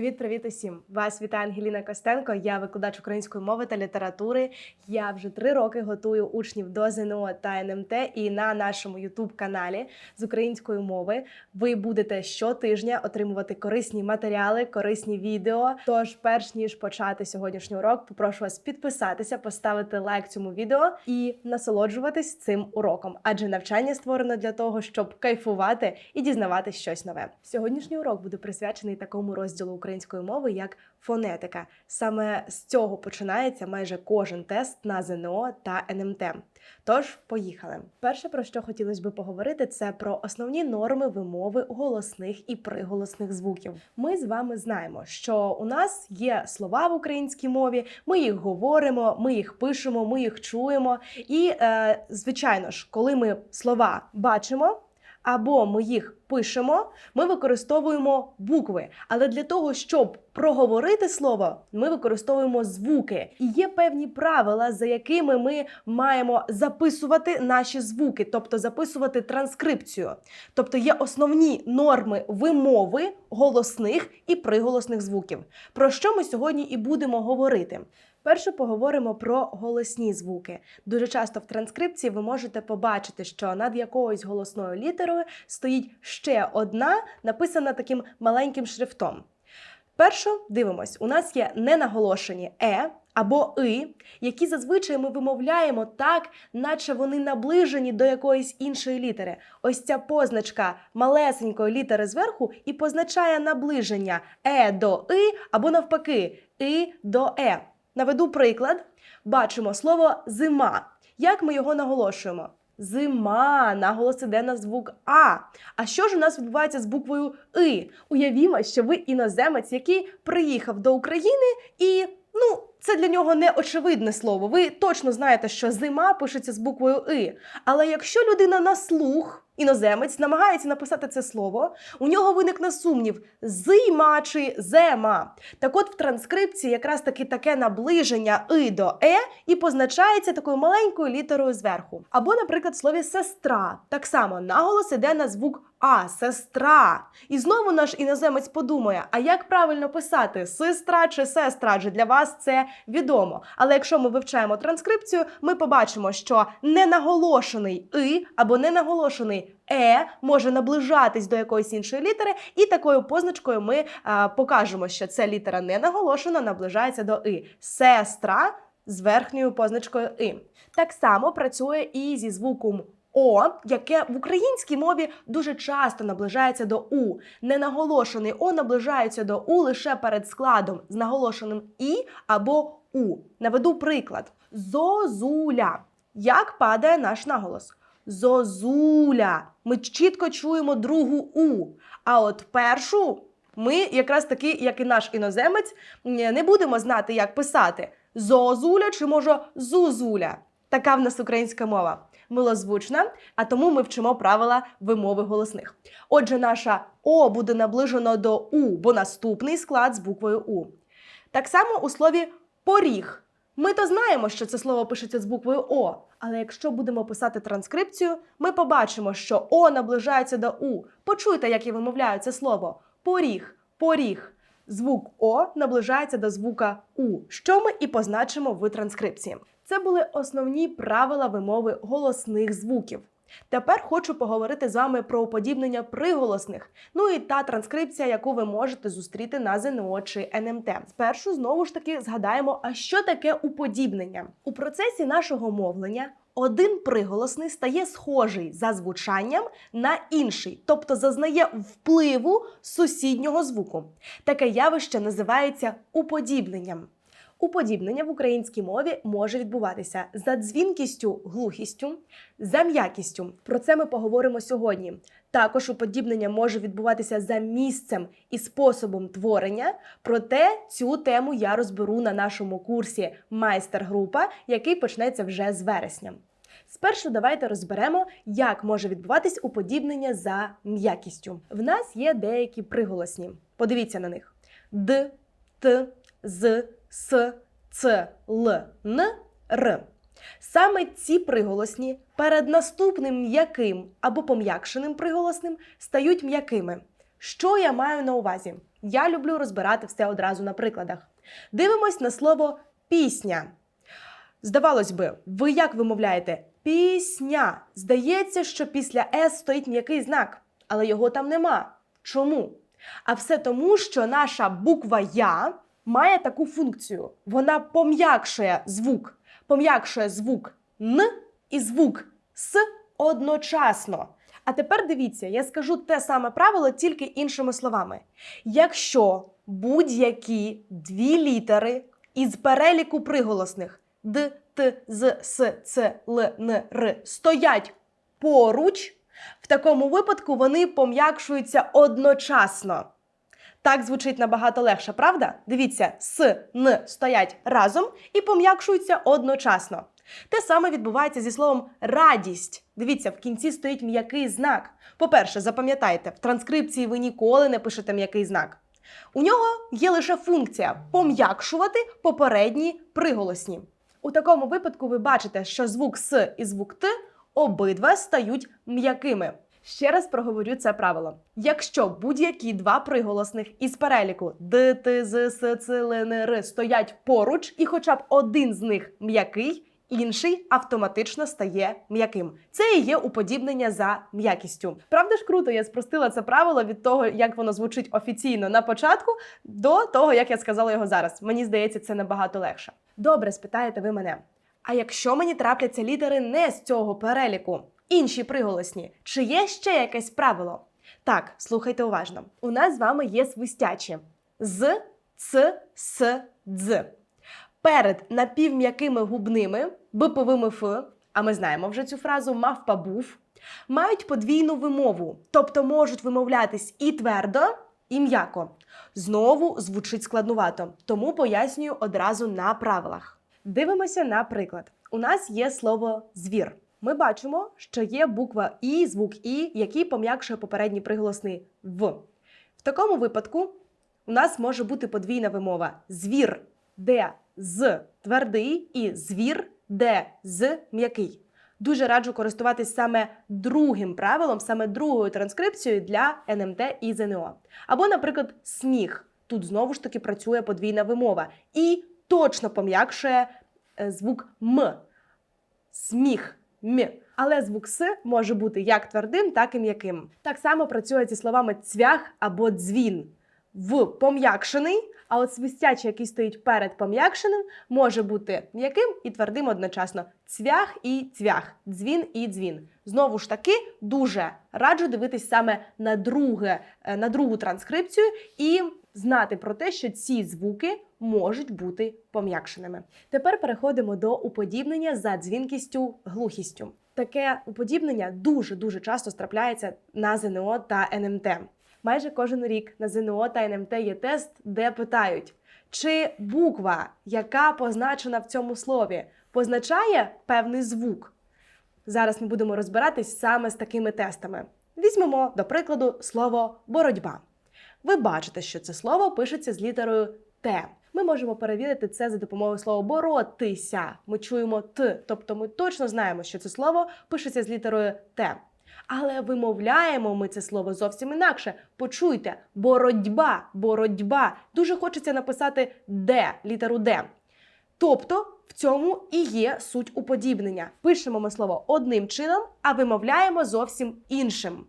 Привіт, привіт усім! Вас вітає Ангеліна Костенко. Я викладач української мови та літератури. Я вже три роки готую учнів до ЗНО та НМТ. І на нашому youtube каналі з української мови ви будете щотижня отримувати корисні матеріали, корисні відео. Тож, перш ніж почати сьогоднішній урок, попрошу вас підписатися, поставити лайк цьому відео і насолоджуватись цим уроком, адже навчання створено для того, щоб кайфувати і дізнаватись щось нове. Сьогоднішній урок буде присвячений такому розділу української мови, як фонетика. Саме з цього починається майже кожен тест на ЗНО та НМТ. Тож, поїхали. Перше, про що хотілося би поговорити, це про основні норми вимови голосних і приголосних звуків. Ми з вами знаємо, що у нас є слова в українській мові, ми їх говоримо, ми їх пишемо, ми їх чуємо. І, е, звичайно ж, коли ми слова бачимо. Або ми їх пишемо, ми використовуємо букви. Але для того, щоб проговорити слово, ми використовуємо звуки. І є певні правила, за якими ми маємо записувати наші звуки, тобто записувати транскрипцію. Тобто є основні норми вимови голосних і приголосних звуків. Про що ми сьогодні і будемо говорити. Перше поговоримо про голосні звуки. Дуже часто в транскрипції ви можете побачити, що над якоюсь голосною літерою стоїть ще одна, написана таким маленьким шрифтом. Першу дивимось, у нас є ненаголошені е або и, які зазвичай ми вимовляємо так, наче вони наближені до якоїсь іншої літери. Ось ця позначка малесенької літери зверху і позначає наближення е до и або навпаки и до е. Наведу приклад. Бачимо слово зима. Як ми його наголошуємо? Зима, наголос іде на звук А. А що ж у нас відбувається з буквою И? Уявімо, що ви іноземець, який приїхав до України, і ну, це для нього не очевидне слово. Ви точно знаєте, що зима пишеться з буквою И. Але якщо людина на слух, іноземець, намагається написати це слово, у нього виникне сумнів: зима чи зема. Так от в транскрипції якраз таки таке наближення и до е і позначається такою маленькою літерою зверху. Або, наприклад, в слові сестра. Так само наголос іде на звук а, сестра. І знову наш іноземець подумає: а як правильно писати сестра чи сестра? Адже для вас це відомо. Але якщо ми вивчаємо транскрипцію, ми побачимо, що ненаголошений и або ненаголошений е може наближатись до якоїсь іншої літери, і такою позначкою ми а, покажемо, що ця літера не наголошена, наближається до и. Сестра з верхньою позначкою и. Так само працює і зі звуком О, яке в українській мові дуже часто наближається до У. Ненаголошений О наближається до У лише перед складом з наголошеним І або У. Наведу приклад: Зозуля. Як падає наш наголос? Зозуля. Ми чітко чуємо другу У. А от першу ми, якраз таки, як і наш іноземець, не будемо знати, як писати: Зозуля чи може зузуля. Така в нас українська мова. Милозвучна, а тому ми вчимо правила вимови голосних. Отже, наша О буде наближено до У, бо наступний склад з буквою У. Так само у слові поріг. Ми то знаємо, що це слово пишеться з буквою О, але якщо будемо писати транскрипцію, ми побачимо, що О наближається до У. Почуйте, як я вимовляю це слово. Поріг, поріг. Звук О наближається до звука У, що ми і позначимо в транскрипції. Це були основні правила вимови голосних звуків. Тепер хочу поговорити з вами про уподібнення приголосних, ну і та транскрипція, яку ви можете зустріти на ЗНО чи НМТ. Спершу знову ж таки згадаємо, а що таке уподібнення у процесі нашого мовлення. Один приголосний стає схожий за звучанням на інший, тобто зазнає впливу сусіднього звуку. Таке явище називається уподібненням. Уподібнення в українській мові може відбуватися за дзвінкістю, глухістю, за м'якістю. Про це ми поговоримо сьогодні. Також уподібнення може відбуватися за місцем і способом творення. Проте цю тему я розберу на нашому курсі майстер-група, який почнеться вже з вересня. Спершу давайте розберемо, як може відбуватись уподібнення за м'якістю. В нас є деякі приголосні. Подивіться на них: д, т, з, с, ц, л, н, р. Саме ці приголосні перед наступним м'яким або пом'якшеним приголосним стають м'якими. Що я маю на увазі? Я люблю розбирати все одразу на прикладах. Дивимось на слово пісня. Здавалось би, ви як вимовляєте? Пісня. Здається, що після С стоїть м'який знак, але його там нема. Чому? А все тому, що наша буква Я має таку функцію. Вона пом'якшує звук, пом'якшує звук Н і звук С одночасно. А тепер дивіться, я скажу те саме правило, тільки іншими словами. Якщо будь-які дві літери із переліку приголосних Д, Т, З, С, Ц, Л, Н, Р стоять поруч, в такому випадку вони пом'якшуються одночасно. Так звучить набагато легше, правда? Дивіться, С, Н стоять разом і пом'якшуються одночасно. Те саме відбувається зі словом радість. Дивіться, в кінці стоїть м'який знак. По-перше, запам'ятайте, в транскрипції ви ніколи не пишете м'який знак. У нього є лише функція пом'якшувати попередні приголосні. У такому випадку ви бачите, що звук С і звук Т обидва стають м'якими. Ще раз проговорю це правило. Якщо будь-які два приголосних із переліку Д, Т, З, С, Ц, Л, Н, Р стоять поруч, і хоча б один з них м'який, інший автоматично стає м'яким. Це і є уподібнення за м'якістю. Правда ж круто, я спростила це правило від того, як воно звучить офіційно на початку, до того, як я сказала його зараз. Мені здається, це набагато легше. Добре, спитаєте ви мене. А якщо мені трапляться літери не з цього переліку, інші приголосні, чи є ще якесь правило? Так, слухайте уважно. У нас з вами є свистячі з, ц, с, дз. Перед напівм'якими губними биповими ф, а ми знаємо вже цю фразу мавпа був, мають подвійну вимову, тобто можуть вимовлятись і твердо, і м'яко. Знову звучить складнувато, тому пояснюю одразу на правилах. Дивимося на приклад. У нас є слово звір. Ми бачимо, що є буква І, звук І, який пом'якшує попередній приголосний в. В такому випадку у нас може бути подвійна вимова звір, де з твердий, і звір, де з м'який. Дуже раджу користуватись саме другим правилом, саме другою транскрипцією для НМТ і ЗНО. Або, наприклад, сміх. Тут знову ж таки працює подвійна вимова і точно пом'якшує е, звук М. Сміх. М. Але звук С може бути як твердим, так і м'яким. Так само працює зі словами цвях або дзвін. В пом'якшений, а от свистячий, який стоїть перед пом'якшеним, може бути м'яким і твердим одночасно. Цвях і цвях, дзвін і дзвін. Знову ж таки, дуже раджу дивитись саме на, друге, е, на другу транскрипцію і знати про те, що ці звуки можуть бути пом'якшеними. Тепер переходимо до уподібнення за дзвінкістю глухістю. Таке уподібнення дуже дуже часто трапляється на ЗНО та НМТ. Майже кожен рік на ЗНО та НМТ є тест, де питають, чи буква, яка позначена в цьому слові, позначає певний звук. Зараз ми будемо розбиратись саме з такими тестами. Візьмемо, до прикладу, слово боротьба. Ви бачите, що це слово пишеться з літерою Т. Ми можемо перевірити це за допомогою слова боротися. Ми чуємо Т, тобто ми точно знаємо, що це слово пишеться з літерою Т. Але вимовляємо ми це слово зовсім інакше. Почуйте, боротьба, боротьба. Дуже хочеться написати Д, літеру Д. Тобто в цьому і є суть уподібнення. Пишемо ми слово одним чином, а вимовляємо зовсім іншим.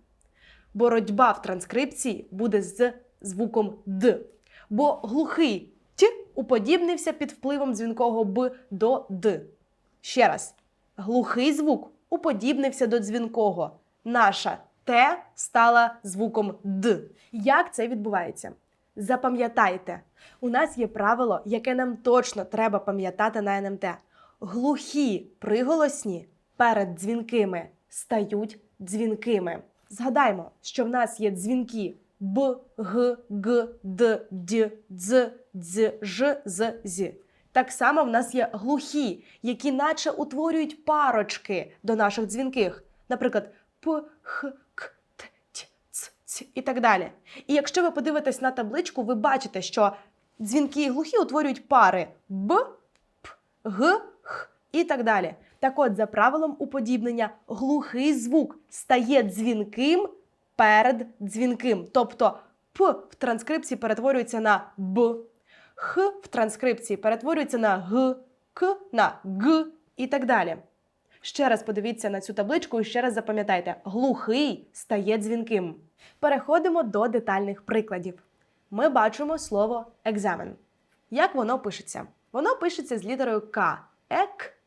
Боротьба в транскрипції буде з звуком Д. Бо глухий Т уподібнився під впливом дзвінкого Б до Д. Ще раз, глухий звук уподібнився до дзвінкого. Наша Т стала звуком Д. Як це відбувається? Запам'ятайте, у нас є правило, яке нам точно треба пам'ятати на НМТ. Глухі приголосні перед дзвінкими стають дзвінкими. Згадаймо, що в нас є дзвінки Б, Г, Г, Д, Д, Дз, Дз, Ж, З, З. Так само в нас є глухі, які наче утворюють парочки до наших дзвінких. Наприклад, П, Х, К, Т, Т, Ц, Ц і так далі. І якщо ви подивитесь на табличку, ви бачите, що дзвінки і глухі утворюють пари Б, П, Г, Х і так далі. Так от, за правилом уподібнення, глухий звук стає дзвінким перед дзвінким. Тобто П в транскрипції перетворюється на Б, Х в транскрипції перетворюється на Г, К на Г і так далі. Ще раз подивіться на цю табличку і ще раз запам'ятайте: глухий стає дзвінким. Переходимо до детальних прикладів. Ми бачимо слово екзамен. Як воно пишеться? Воно пишеться з літерою К.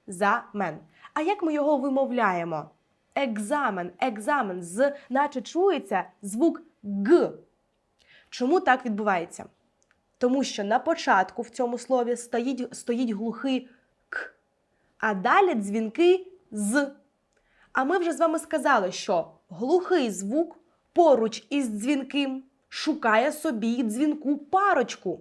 Екзамен. А як ми його вимовляємо? Екзамен, екзамен, з, наче чується звук Г. Чому так відбувається? Тому що на початку в цьому слові стоїть, стоїть глухий К, а далі дзвінки з. А ми вже з вами сказали, що глухий звук поруч із дзвінким шукає собі дзвінку парочку.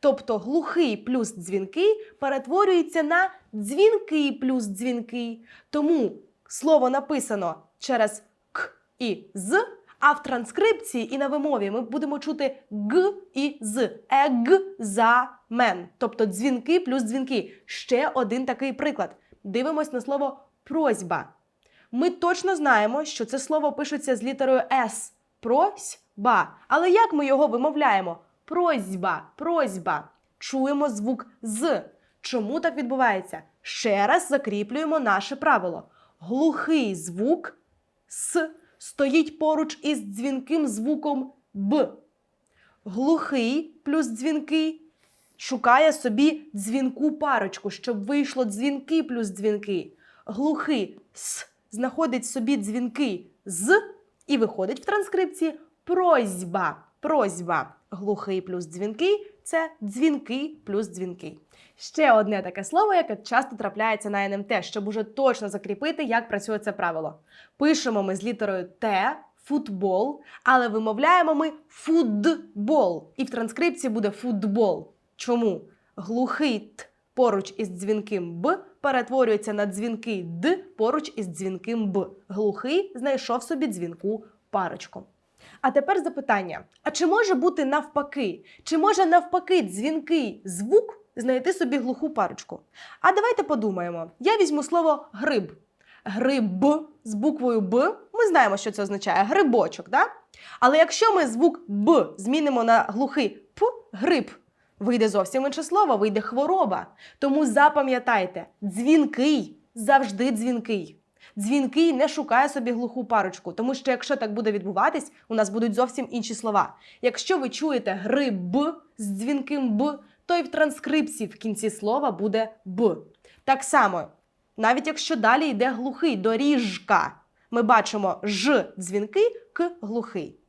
Тобто глухий плюс дзвінкий перетворюється на дзвінкий плюс дзвінкий. Тому слово написано через к і з, а в транскрипції і на вимові ми будемо чути г і з. Екзамен. Тобто дзвінки плюс дзвінки. Ще один такий приклад. Дивимось на слово просьба. Ми точно знаємо, що це слово пишеться з літерою С. Просьба. Але як ми його вимовляємо? Просьба, просьба. Чуємо звук з. Чому так відбувається? Ще раз закріплюємо наше правило. Глухий звук С стоїть поруч із дзвінким звуком Б. Глухий плюс дзвінкий шукає собі дзвінку парочку, щоб вийшло дзвінки плюс дзвінки. Глухий С знаходить собі дзвінки з і виходить в транскрипції просьба. Просьба. Глухий плюс дзвінкий це дзвінки плюс дзвінки. Ще одне таке слово, яке часто трапляється на НМТ, щоб уже точно закріпити, як працює це правило. Пишемо ми з літерою Т футбол, але вимовляємо ми фудбол. І в транскрипції буде футбол. Чому? Глухий Т поруч із дзвінким Б перетворюється на дзвінкий Д поруч із дзвінким Б. Глухий знайшов собі дзвінку парочку. А тепер запитання: а чи може бути навпаки? Чи може навпаки дзвінкий звук знайти собі глуху парочку? А давайте подумаємо. Я візьму слово гриб. Гриб з буквою Б. Ми знаємо, що це означає грибочок, да? Але якщо ми звук Б змінимо на глухий П гриб, вийде зовсім інше слово, вийде хвороба. Тому запам'ятайте, дзвінкий завжди дзвінкий. Дзвінкий не шукає собі глуху парочку, тому що якщо так буде відбуватись, у нас будуть зовсім інші слова. Якщо ви чуєте гри б з дзвінким б, то й в транскрипції в кінці слова буде б. Так само, навіть якщо далі йде глухий доріжка, ми бачимо ж дзвінкий, к глухий.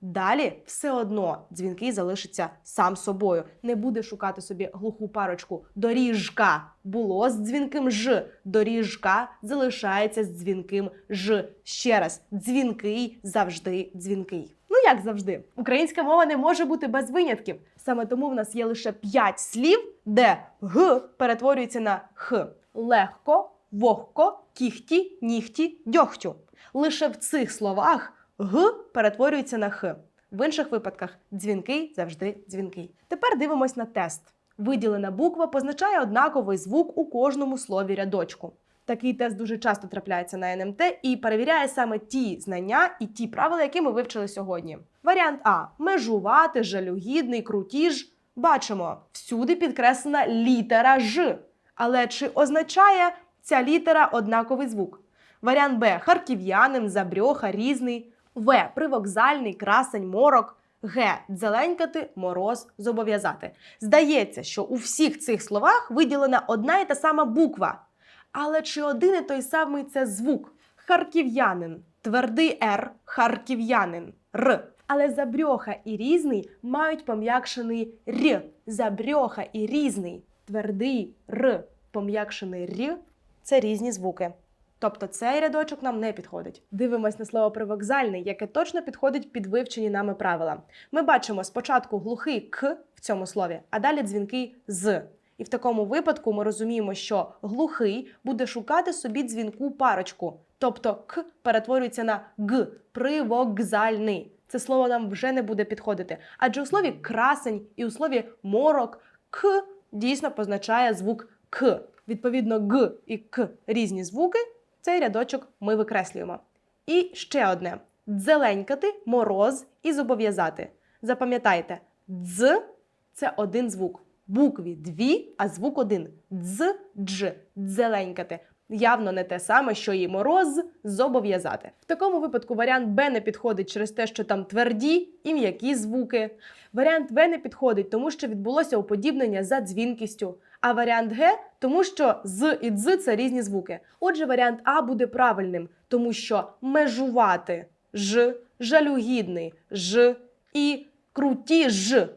Далі все одно дзвінкий залишиться сам собою. Не буде шукати собі глуху парочку. Доріжка було з дзвінким ж. Доріжка залишається з дзвінким ж. Ще раз, дзвінкий завжди дзвінкий. Ну як завжди, українська мова не може бути без винятків. Саме тому в нас є лише 5 слів, де г перетворюється на х. Легко, вогко, кіхті, нігті, дьогтю. Лише в цих словах г перетворюється на х. В інших випадках дзвінкий завжди дзвінкий. Тепер дивимось на тест. Виділена буква позначає однаковий звук у кожному слові рядочку. Такий тест дуже часто трапляється на НМТ і перевіряє саме ті знання і ті правила, які ми вивчили сьогодні. Варіант А межувати, жалюгідний, крутіж. Бачимо, всюди підкреслена літера Ж. Але чи означає ця літера однаковий звук? Варіант Б харків'янин, забрьоха, різний. В. Привокзальний, красень, морок. Г. Дзеленькати, мороз, зобов'язати. Здається, що у всіх цих словах виділена одна і та сама буква. Але чи один і той самий це звук? Харків'янин, твердий Р, харків'янин, Р. Але забрьоха і різний мають пом'якшений Р. Забрьоха і різний. Твердий Р, пом'якшений Р це різні звуки. Тобто цей рядочок нам не підходить. Дивимось на слово привокзальний, яке точно підходить під вивчені нами правила. Ми бачимо спочатку глухий к в цьому слові, а далі дзвінкий з. І в такому випадку ми розуміємо, що глухий буде шукати собі дзвінку парочку, тобто к перетворюється на г привокзальний. Це слово нам вже не буде підходити. Адже у слові красень і у слові морок к дійсно позначає звук к. Відповідно, г і к різні звуки. Цей рядочок ми викреслюємо. І ще одне: дзеленькати, мороз і зобов'язати. Запам'ятайте, дз це один звук. Букві дві, а звук один. Дз, дж, дзеленькати. Явно не те саме, що і мороз зобов'язати. В такому випадку варіант Б не підходить через те, що там тверді і м'які звуки. Варіант В не підходить, тому що відбулося уподібнення за дзвінкістю. А варіант Г тому що з і дз це різні звуки. Отже, варіант А буде правильним, тому що межувати ж, жалюгідний ж і круті ж.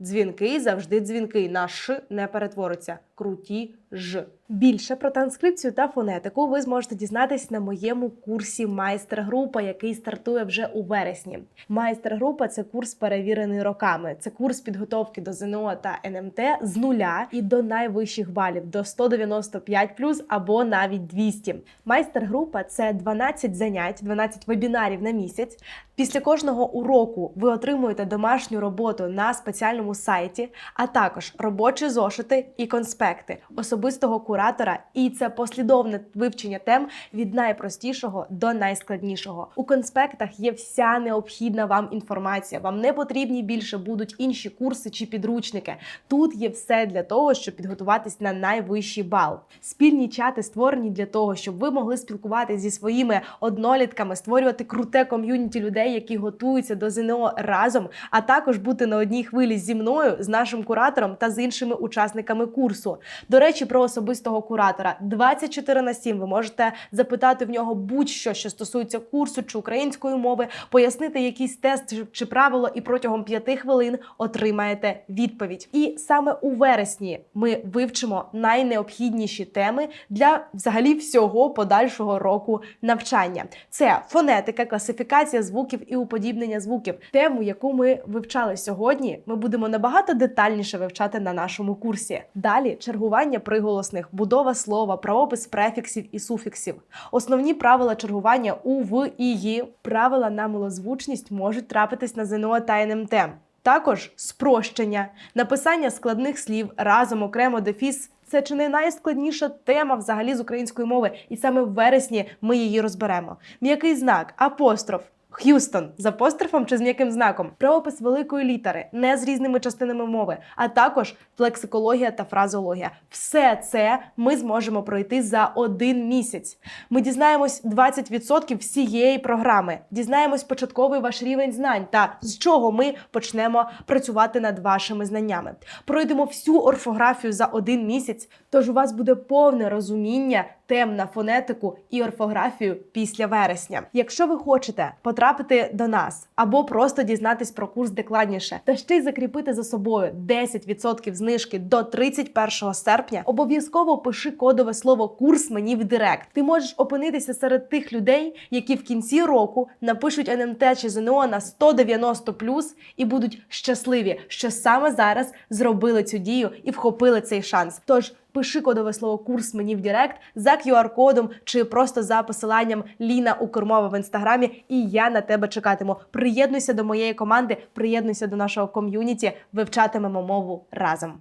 Дзвінки завжди дзвінки. На ш не перетвориться. Круті ж. Більше про транскрипцію та фонетику ви зможете дізнатись на моєму курсі майстер-група, який стартує вже у вересні. Майстер-група це курс перевірений роками. Це курс підготовки до ЗНО та НМТ з нуля і до найвищих балів до 195 або навіть 200. Майстер-група це 12 занять, 12 вебінарів на місяць. Після кожного уроку ви отримуєте домашню роботу на спеціальному сайті, а також робочі зошити і конспекти особистого куратора. І це послідовне вивчення тем від найпростішого до найскладнішого. У конспектах є вся необхідна вам інформація. Вам не потрібні більше будуть інші курси чи підручники. Тут є все для того, щоб підготуватись на найвищий бал. Спільні чати створені для того, щоб ви могли спілкуватися зі своїми однолітками, створювати круте ком'юніті людей, які готуються до ЗНО разом, а також бути на одній хвилі зі мною, з нашим куратором та з іншими учасниками курсу. До речі, про особистого куратора 24 на 7 ви можете запитати в нього будь-що, що стосується курсу чи української мови, пояснити якийсь тест чи- правило, і протягом 5 хвилин отримаєте відповідь. І саме у вересні ми вивчимо найнеобхідніші теми для взагалі всього подальшого року навчання. Це фонетика, класифікація звуків і уподібнення звуків. Тему, яку ми вивчали сьогодні, ми будемо набагато детальніше вивчати на нашому курсі. Далі чергування приголосних, будова слова, правопис префіксів і суфіксів. Основні правила чергування у в і ї. Правила на милозвучність можуть трапитись на ЗНО та НМТ. Також спрощення, написання складних слів разом окремо дефіс. Це чи не найскладніша тема взагалі з української мови, і саме в вересні ми її розберемо. М'який знак, апостроф. Х'юстон з апострофом чи з м'яким знаком, правопис великої літери, не з різними частинами мови, а також лексикологія та фразологія. Все це ми зможемо пройти за один місяць. Ми дізнаємось 20% всієї програми, дізнаємось початковий ваш рівень знань та з чого ми почнемо працювати над вашими знаннями. Пройдемо всю орфографію за один місяць, тож у вас буде повне розуміння тем на фонетику і орфографію після вересня. Якщо ви хочете потрапити до нас або просто дізнатись про курс докладніше, та ще й закріпити за собою 10% знижки до 31 серпня, обов'язково пиши кодове слово курс мені в директ. Ти можеш опинитися серед тих людей, які в кінці року напишуть НМТ чи ЗНО на 190 і будуть щасливі, що саме зараз зробили цю дію і вхопили цей шанс. Тож пиши кодове слово курс мені в Директ за QR-кодом чи просто за посиланням Ліна Укрмова в інстаграмі, і я на тебе чекатиму. Приєднуйся до моєї команди, приєднуйся до нашого ком'юніті, вивчатимемо мову разом.